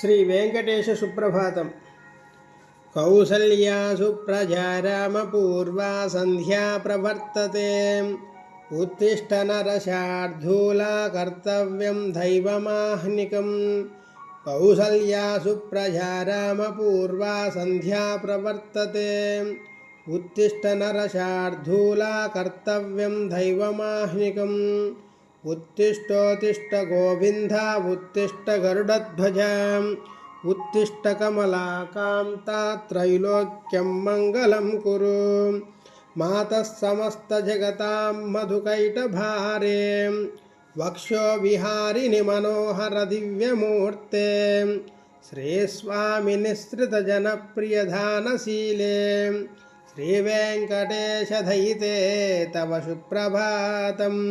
శ్రీ వెంకటేశ సుప్రభాతం కౌసల్యా సుప్రజా రామపూర్వా సంధ్యా ప్రవర్తతే ఉత్తిష్ట నరశార్ధూలా కర్తవ్యం దైవమాహ్నికం. కౌసల్యా సుప్రజా రామపూర్వా సంధ్యా ప్రవర్తతే ఉత్తిష్ట నరశార్ధూలా కర్తవ్యం దైవమాహ్నికం. उत्तिष्ठोत्तिष्ठ गोविन्द उत्तिष्ठ गरुडध्वज उत्तिष्ठ कमलाकान्ता त्रैलोक्यं मङ्गलं कुरु मातः समस्तजगतां मधुकैटभारे वक्षो विहारिणि मनोहरदिव्यमूर्ते श्रीस्वामिनिःसृतजनप्रियधानशीले श्रीवेङ्कटेशधयिते तव सुप्रभातम्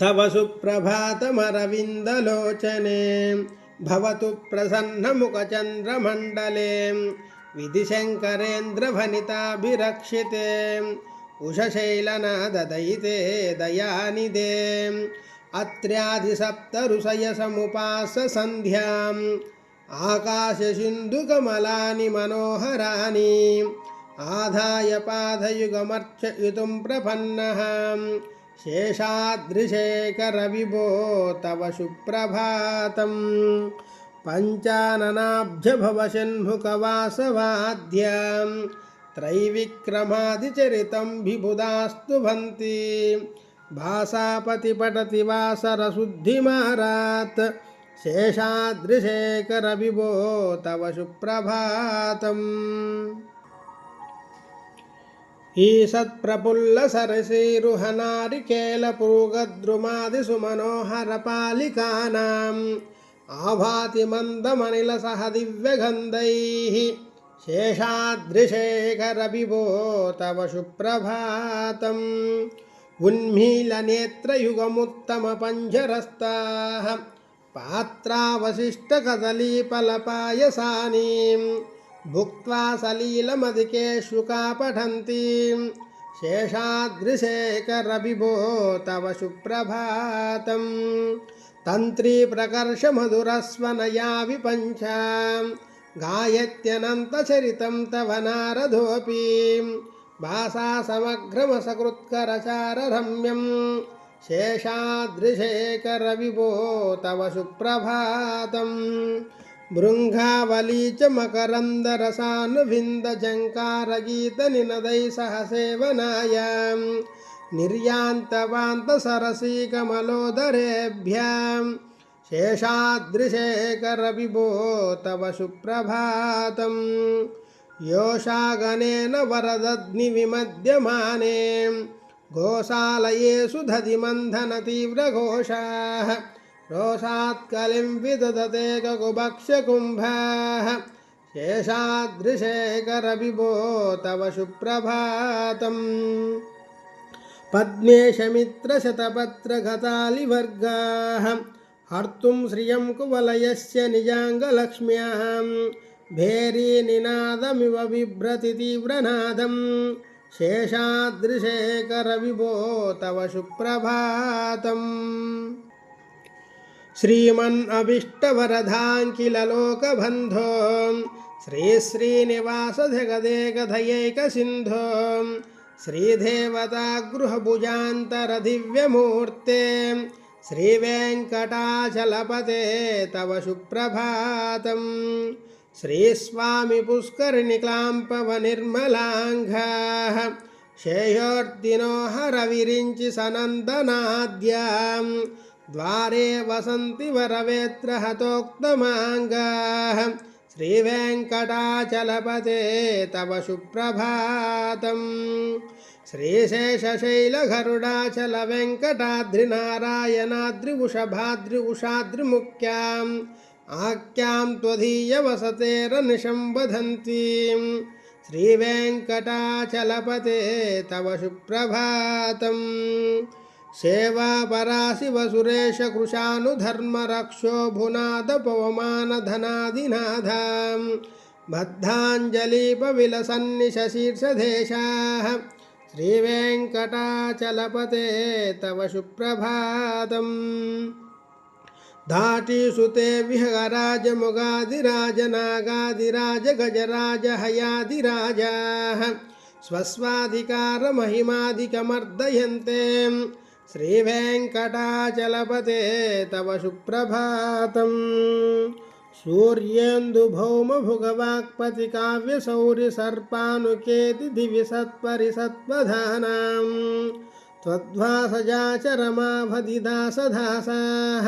तव सुप्रभातमरविन्दलोचने भवतु प्रसन्नमुखचन्द्रमण्डले विधिशङ्करेन्द्रभनिताभिरक्षिते उषशैलनाददयिते अत्र्यादिसप्तऋषयसमुपास सन्ध्याम् आकाशसिन्धुकमलानि मनोहराणि आधाय पादयुगमर्चयितुं प्रपन्नः शेषादृशेखरविभो तव सुप्रभातं पञ्चाननाब्जभवषण्मुखवासवाद्यां त्रैविक्रमादिचरितं विबुधास्तु भन्ति भासापतिपठति वासरशुद्धिमारात् शेषादृशेखरविभो तव सुप्रभातम् ईषत्प्रफुल्लसरसीरुहनारिकेलपुरुगद्रुमादिसुमनोहरपालिकानाम् आभाति मन्दमनिलसह दिव्यगन्धैः शेषादृशेखरविभो तव सुप्रभातम् उन्मीलनेत्रयुगमुत्तमपञ्जरस्ताः భుక్వా సలీలమధికేషు కాపఠంతి శేషాద్రిశేఖరవిభో తవ సుప్రభాతం తంత్రీ ప్రకర్షమధురస్వనయా విపంచ గాయత్యనంతచరితం తవ నారదోపి భాషా సమగ్రమసకృత్కరచారరమ్యం శేషాద్రిశేఖరవిభో తవ సుప్రభాతం समग्रमसकृत्करचाररम्यं शेषादृशेखरविभो तव सुप्रभातम् भृङ्गावली च मकरन्दरसानुविन्दजङ्कारगीतनिनदै सह सेवनायां निर्यान्तवान्तसरसीकमलोदरेभ्यां शेषादृशेखरविभो तव सुप्रभातं योषागणेन वरदग्निविमध्यमाने गोशालयेषु दधिमन्थनतीव्रघोषाः रोषात्कलिं विदधते ककुभक्षकुम्भाः शेषादृशेखरविभो तव सुप्रभातम् पद्मेशमित्रशतपत्रगतालिवर्गाः हर्तुं श्रियं कुवलयस्य निजाङ्गलक्ष्म्याः भेरीनिनादमिव बिभ्रति तीव्रनादं शेषादृशेखरविभो तव सुप्रभातम् श्रीमन्नभीष्टवरधाङ्किललोकबन्धो श्रीश्रीनिवासजगदेकधयैकसिन्धो श्रीदेवतागृहभुजान्तरदिव्यमूर्ते श्रीवेङ्कटाचलपते तव सुप्रभातं श्रीस्वामिपुष्करिणिक्लाम्पवनिर्मलाङ्घाः शेयोर्दिनो हरविरिञ्चि सनन्दनाद्याम् द्वारे वसन्ति वरवेत्रहतोक्तमाङ्गाः श्रीवेङ्कटाचलपते तव सुप्रभातम् श्रीशेषशैलगरुडाचलवेङ्कटाद्रिनारायणाद्रिवृषभाद्रिउषाद्रिमुख्याम् आख्यां त्वदीयवसतेरनिशं वदन्तीं श्रीवेङ्कटाचलपते तव सुप्रभातम् सेवापराशिवसुरेशकृशानुधर्मरक्षो भुनादपवमानधनादिनाथां बद्धाञ्जलिपविलसन्निशशीर्षदेशाः श्रीवेङ्कटाचलपते तव सुप्रभातम् धाटीषु ते विहगराजमुगादिराज नागादिराज गजराज हयादिराजाः स्वस्वाधिकारमहिमाधिकमर्दयन्ते श्रीवेङ्कटाचलपते तव सुप्रभातम् सूर्येन्दुभौमभुगवाक्पतिकाव्यसौरिसर्पानुकेति दिवि सत्परिसत्त्वधानाम् त्वद्वासजाचरमाभदिदासदासाः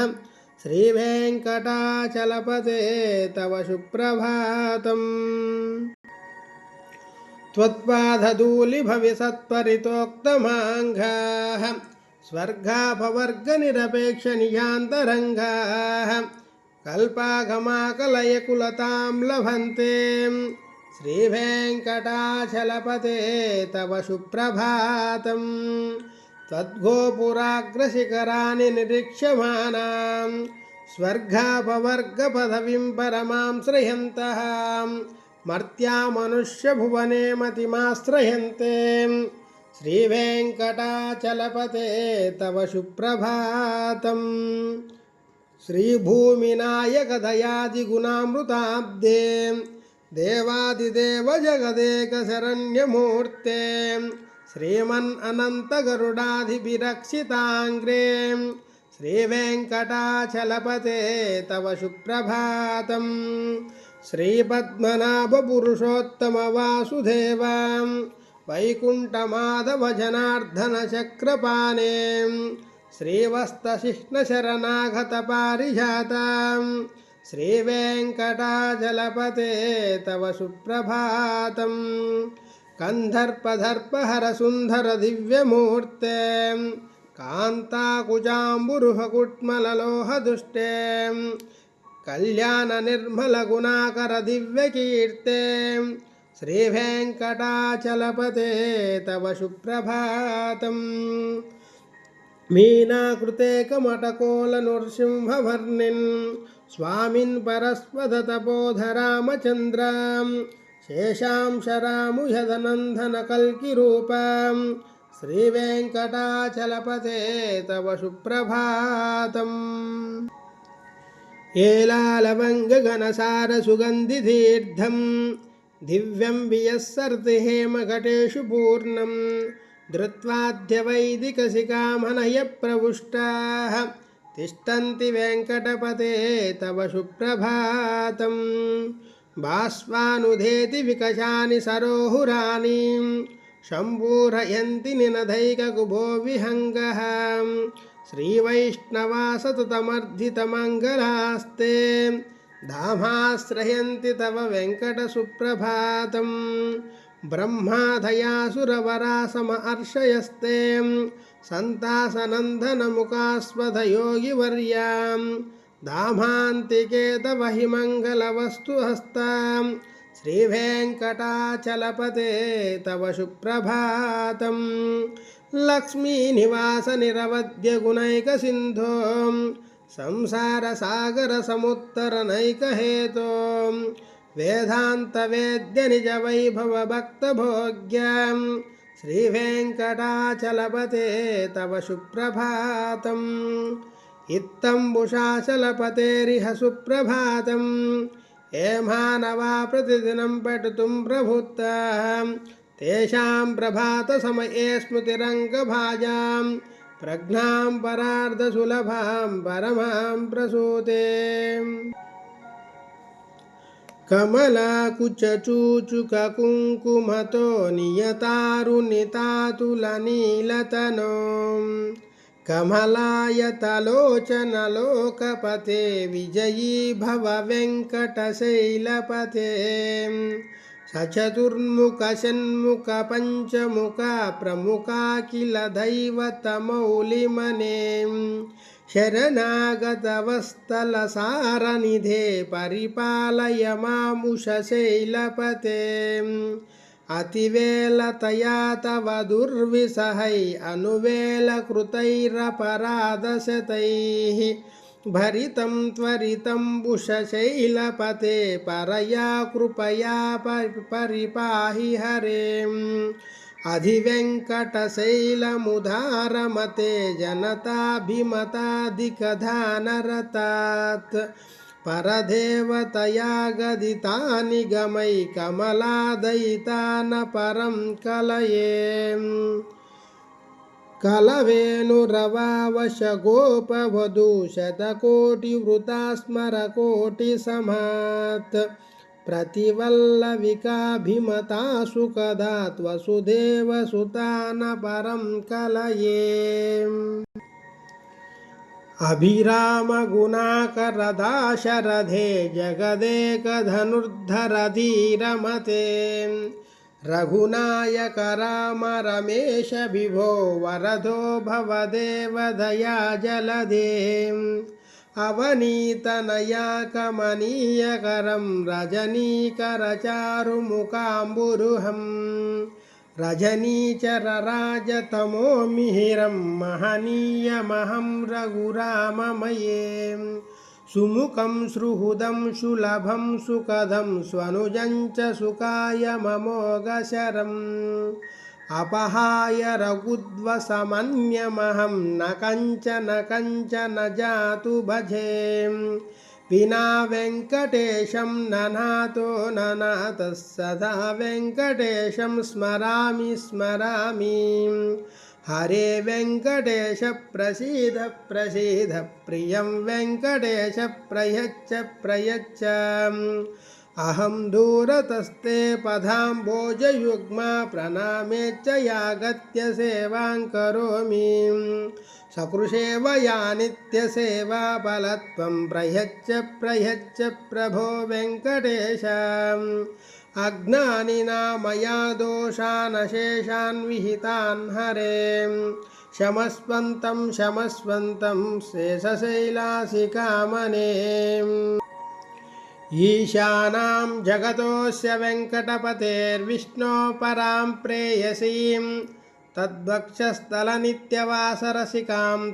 श्रीवेङ्कटाचलपते तव सुप्रभातम् त्वत्पादधूलिभविसत्परितोक्तमाङ्घाः स्वर्गापवर्गनिरपेक्षनियान्तरङ्गाः कल्पागमाकलयकुलतां लभन्ते श्रीवेङ्कटाचलपते तव सुप्रभातम् त्वद्गोपुराग्रशिखराणि निरीक्ष्यमाणां स्वर्गापवर्गपदवीं परमां श्रयन्तः मर्त्यामनुष्यभुवने मतिमाश्रयन्ते శ్రీవేంకటాచలపతే తవ సుప్రభాతం. శ్రీభూమినాయకదయాదిగుణామృతాబ్దే దేవాదిదేవ జగదేకశరణ్యమూర్తే శ్రీమన్ అనంతగరుడాధిభిరక్షితాంగ్రే శ్రీవేంకటాచలపతే తవ సుప్రభాతం. శ్రీపద్మనాభపురుషోత్తమవాసుదేవాం वैकुण्ठमाधवजनार्दनचक्रपाणे श्रीवस्तशिष्णशरणागतपारिजातां श्रीवेङ्कटाचलपते तव सुप्रभातम् कन्धर्पदर्पहरसुन्दरदिव्यमूर्ते कान्ताकुजाम्बुरुहकुट्मललोहदुष्टे कल्याणनिर्मलगुणाकरदिव्यकीर्ते श्रीवेङ्कटाचलपते तव सुप्रभातम् मीनाकृते कमटकोलनृसिंहवर्णिन् स्वामिन् परस्वदतपोधरामचन्द्रां शेषांशरामुह्यदनन्दनकल्किरूपां श्रीवेङ्कटाचलपते तव सुप्रभातम् एलालवङ्गघनसारसुगन्धितीर्थं दिव्यं वियस्सर्ति हेमघटेषु पूर्णं धृत्वाद्यवैदिकशिखामनयप्रवुष्टाः तिष्ठन्ति वेङ्कटपते तव सुप्रभातं बाष्पानुधेति विकशानि सरोहुराणीं शम्भूरयन्ति निनदैककुभो विहङ्गः దామాశ్రయంతి తవ వెంకట సుప్రభాతం. బ్రహ్మాధయాసురవరాసమ అర్షయస్తే. సంతాసనందనముకాస్వధయోగివర్యాం దామాంతికే తవ హిమంగళవస్తుహస్తాం శ్రీవేంకటాచలపతే తవ సుప్రభాతం. లక్ష్మీనివాస నిరవద్య గుణైక संसारसागरसमुत्तरनैकहेतो वेदान्तवेद्यनिजवैभवभक्तभोग्यां श्रीवेङ्कटाचलपते तव सुप्रभातम् इत्तम्बुषाचलपतेरिह सुप्रभातम् हेमानवा प्रतिदिनं पठितुं प्रभुत्ताम् तेषां प्रभातसमये ప్రజ్ఞాం పరార్ధసులభాం పరమాం ప్రసూతే కమలాకుచూచుకుంకుమతో నియతారునితాతులనీలతనో కమలాయతలోచనలోకపతే విజయీ భవ వెంకటశైలపతే సచతుర్ముఖన్ముఖ పంచముఖ ప్రముఖ కిల దైవతమౌలిమనే. శరణాగతవస్తల సారనిధే పరిపాలయ మాముషశైలపతే అతివేలతయా తవ దుర్విసహై అనువేలకృతైరపరాధశతై भरितं त्वरितं बुषशैलपते परया कृपया परिपाहि हरेम् अधिवेङ्कटशैलमुदारमते जनताभिमताधिकधानरतात् परदेवतया गदितानि गमै कमलादयितान परं कलये कलवेणुरवावशगोपवधू शतकोटिवृतास्मरकोटिसमात् प्रतिवल्लविकाभिमता सुकदा वसुधेवसुता न परं कलयेम् अभिरामगुणाकरदाशरथे जगदेकधनुर्धरधीरमते। रघुनायक राम रमेश विभो वरदो भवदेवदया जलदे अवनीतनया कमनीयकरं रजनीचरराजतमो मिहिरं महनीयमहं रघुराममये सुमुखं सुहृदं सुलभं सुखदं स्वनुजं च सुखाय ममोगशरम् अपहाय रघुद्वसमन्यमहं न कञ्चन कञ्चन जातु भजे विना वेङ्कटेशं ननातो ननातः सदा वेङ्कटेशं स्मरामि स्मरामि हरे वेङ्कटेश प्रसीद प्रसीद प्रियं वेङ्कटेश प्रयच्छ प्रयच्छ। अहं दूरतस्ते पदाम्बोजयुग्मा प्रणामे च यागत्य सेवां करोमि। सकृषेवया नित्यसेवा बलत्वं प्रयच्छ प्रयच्छ प्रभो वेङ्कटेश अज्ञानिना मया दोषानशेषान् विहितान् हरे। शमस्वन्तं शमस्वन्तं शेषशैलासिकामने। ईशानां जगतोऽस्य वेङ्कटपतेर्विष्णो परां प्रेयसीं तद्वक्षस्थलनित्यवासरसिकां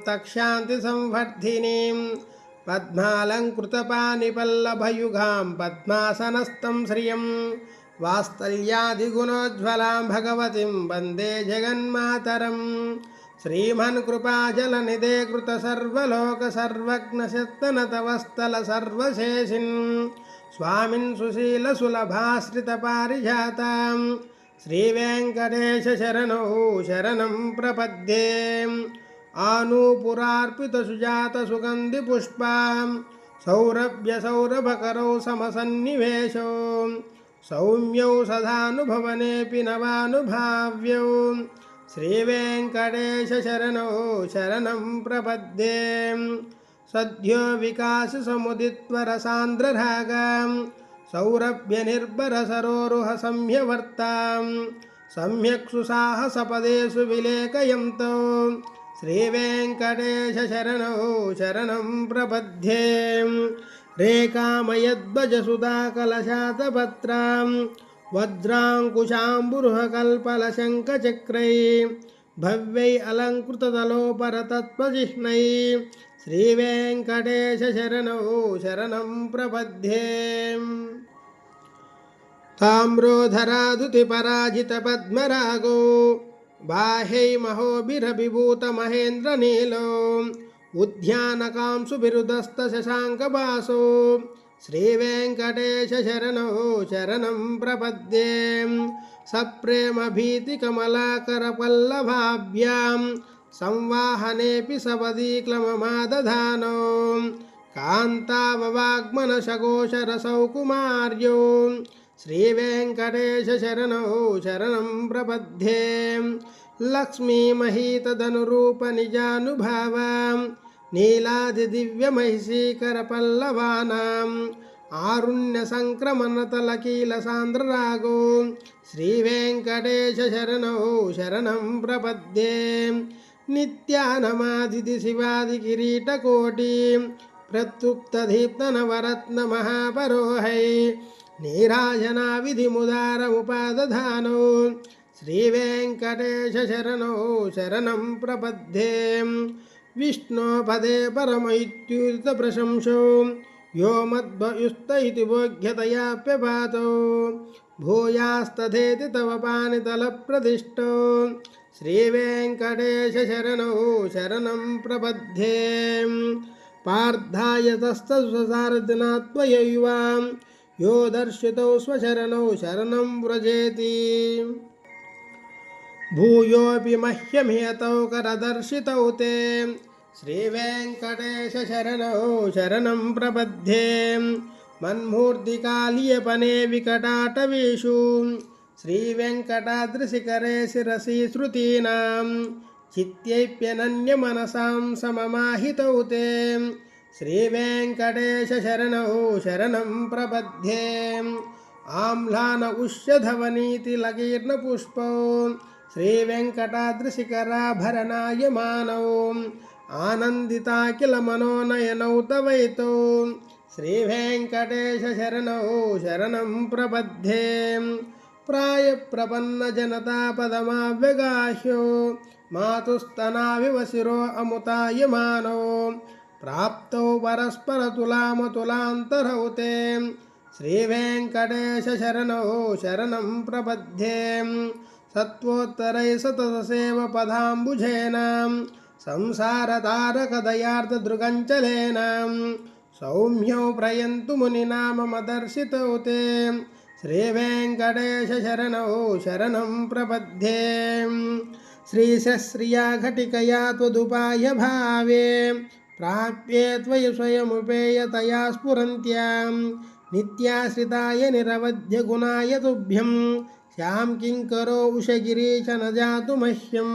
పద్మాలంకృతపానిపల్లభయుగాం పద్మాసనస్తం శ్రియం వాత్సల్యాదిగుణోజ్వలాం భగవతిం వందే జగన్మాతరం. శ్రీమన్ కృపాజలనిదే కృతసర్వలోకసర్వజ్ఞశత్తనతవస్థల సర్వశేషిన్. స్వామిన్ సుశీలసులభాశ్రితపారిజాతాం శ్రీవేంకటేశరణౌ శరణం ప్రపద్యే. आनूपुरार्पितसुजातसुगन्धिपुष्पां सौरभ्यसौरभकरौ समसन्निवेशौ सौम्यौ सदानुभवनेऽपि नवानुभाव्यौ श्रीवेङ्कटेशशरणौ शरणं प्रपद्ये सद्यो विकाससमुदित्वरसान्द्ररागां सौरभ्यनिर्भरसरोरुहसंह्यवर्तां सम्यक् सुसाहसपदेषु विलेखयन्तौ श्रीवेङ्कटेशशरणौ शरणं प्रपद्ये रेखामयद्वजसुधाकलशातपत्रां वज्राङ्कुशाम्बुरुहकल्पलशङ्खचक्रै भव्यै अलङ्कृतदलोपरतत्त्वजिह्नै श्रीवेङ्कटेशशरणौ शरणं प्रपद्ये ताम्रोधराधुतिपराजितपद्मरागो बाह्यै महोभिरभिभूतमहेन्द्रनीलो उद्यानकांसुबिरुदस्तशशाङ्कवासो श्रीवेङ्कटेशशरणौ शरणं प्रपद्ये सप्रेमभीतिकमलाकरपल्लभाभ्यां संवाहनेऽपि सपदीक्लममादधानो कान्ताववाग्मनशकोशरसौ कुमार्यो శ్రీవేంకటేశరణౌ శరణం ప్రపద్యే లక్ష్మీమహీతదనురూపనిజానుభావాం నీలాదిదివ్యమహిషీకరపల్లవానాం ఆరుణ్యసంక్రమణతలకీలసాంద్రరాగో శ్రీవేంకటేశరణౌ శరణం ప్రపద్యే నిత్యానమాదిది శివాది కిరీటకోటి. ప్రత్యుక్తదీప్తనవరత్నమహాపరోహై నీరాజన విధిముదారముపాదధానో శ్రీవేంకటేశరణో శరణం ప్రపద్దే. విష్ణోపదే పరమైత్యుత ప్రశంసో యో మద్భయుస్త ఇది బోధ్యతయాప్యపాతో భూయాస్తథేతి తవ పానితలప్రతిష్టో. శ్రీవేంకటేశరణో శరణం ప్రబద్ధే పార్థాయ తస్తసారథినాత్మయైవాం యో దర్శితో స్వశరణో శరణం వ్రజేతి. భూయోపి మహ్యమిహతౌ కరదర్శితౌ తే. శ్రీవేంకటేశరణో శరణం ప్రబध्ये మన్మూర్తికాళీయపనే వికటాటవీషు. శ్రీవేంకటాద్రిశిఖరే శిరసి శృతీనాం. చిత్యైప్యనన్యమనసాం సమమాహితౌ తే. శ్రీవేంకటేశరణౌ శరణం ప్రబध्ये ఆమ్లాన ఉష్యధవనీతిలకీర్ణపుష్పౌ श्रीवेङ्कटाद्रिशिखराभरणायमानौ आनन्दिताखिलमनोनयनौ तवैतौ श्रीवेङ्कटेशशरणौ शरणं प्रबध्ये प्रायप्रपन्नजनतापदमाव्यगाह्यो मातुस्तनाविवशिरो अमुतायमानौ प्राप्तौ परस्परतुलामतुलान्तरौ ते श्रीवेङ्कटेशशरणौ शरणं प्रपद्ये सत्त्वोत्तरैः सततसेव पदाम्बुजेन संसारतारकदयार्धदृगञ्चलेन सौम्यौ प्रयन्तु मुनिनाममदर्शितौ ते श्रीवेङ्कटेशशरणौ शरणं प्रपद्ये श्रीशश्रिया घटिकया ప్రాప్యే త్వయి స్వయముపేయతయా స్ఫురంత్యాం. నిత్యాశ్రితాయ నిరవధ్య గుణాయ తుభ్యం. శ్యాం కింకరో ఉషగిరీశ నజాతు మహ్యం.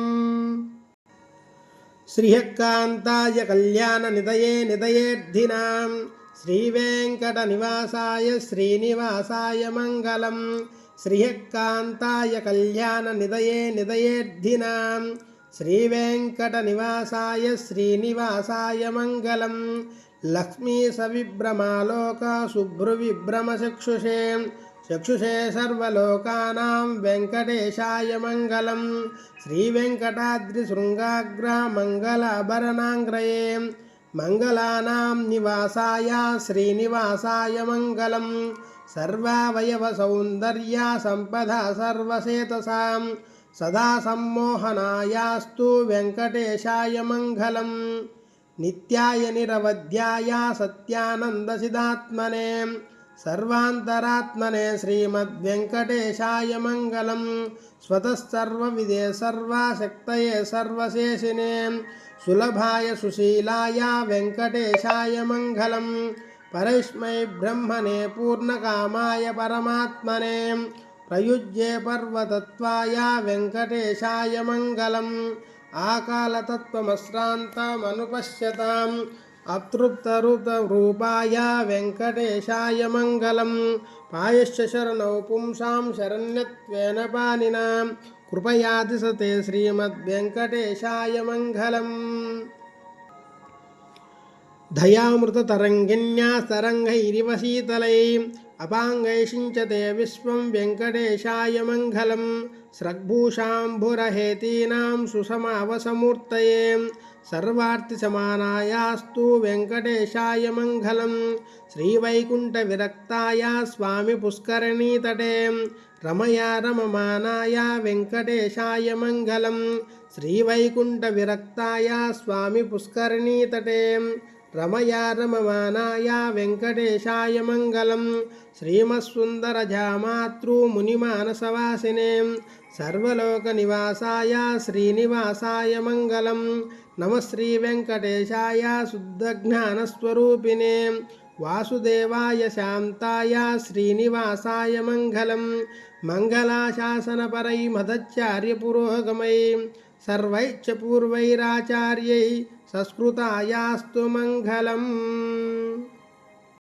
శ్రీయకాంతాయ కళ్యాణ నిదయే నిదయేర్ధినాం. శ్రీవేంకట నివాసాయ శ్రీనివాసాయ మంగళం. శ్రీయకాంతాయ కళ్యాణ నిదయే నిదయేర్ధినాం. శ్రీవేంకటనివాసాయ శ్రీనివాసాయ మంగళం. లక్ష్మీ సవిభ్రమాలోక శుభ్రువిభ్రమచక్షుషే చక్షుషే సర్వలోకానాం వెంకటేశాయ మంగళం. శ్రీవేంకటాద్రిశృంగాగ్ర మంగళాభరణాంగ్రయే. మంగళానాం నివాసాయ శ్రీనివాసాయ మంగళం. సర్వావయవ సౌందర్య సంపద సర్వసేతసాం. సదా సమ్మోహనాయాస్తు వెంకటేశాయ మంగళం నిత్యాయ నిరవధ్యాయ సత్యానందసిదాత్మనే సర్వాంతరాత్మనే శ్రీమద్వెంకటేశాయ మంగళం స్వతసర్వవిదే సర్వశక్తయే సర్వశేషినే. సులభాయ సుశీలాయ వెంకటేశాయ మంగళం పరస్మై బ్రహ్మణే పూర్ణకామాయ పరమాత్మనే. ప్రయుజ్యే పర్వతత్వాయ వెంకటేశాయ మంగళం. ఆకాలతత్వమశ్రాంతమనుపశ్యతాం అతృప్తరుతరూపాయ వెంకటేశాయ మంగళం. పాయశ్చ శరణౌ పుంసాం శరణ్యత్వేన పానినాం కృపయాది సతే శ్రీమద్వెంకటేశాయ మంగళం. దయామృత తరంగిణ్యా తరంగైరివ శీతలై అపాంగైషించతే విశ్వం వెంకటేశాయ మంగళం. స్రగ్భూషాంభురహేతీనాం సుసమావసమూర్తయే సర్వార్తిసమానాయాస్తు వెంకటేశాయ మంగళం. శ్రీవైకుంఠవిరక్తాయ స్వామి పుష్కరణీతటే. రమయా రమమానాయ వెంకటేశాయ మంగళం. శ్రీవైకుంఠవిరక్తాయ స్వామి పుష్కరణీతటే. రమయా రమమానాయ వెంకటేశాయ మంగళం. శ్రీమత్సుందరజామాతృమునిమానసవాసినే సర్వలోకనివాసాయ శ్రీనివాసాయ మంగళం. నమ శ్రీ వెంకటేశాయ శుద్ధజ్ఞానస్వరూపిణే. వాసుదేవాయ శాంతాయ శ్రీనివాసాయ మంగళం. మంగళాశాసనపరై మదచార్యపురోగమై సర్వైచ్చ పూర్వైరాచార్యై సంస్కృతాయాస్తు మంగళం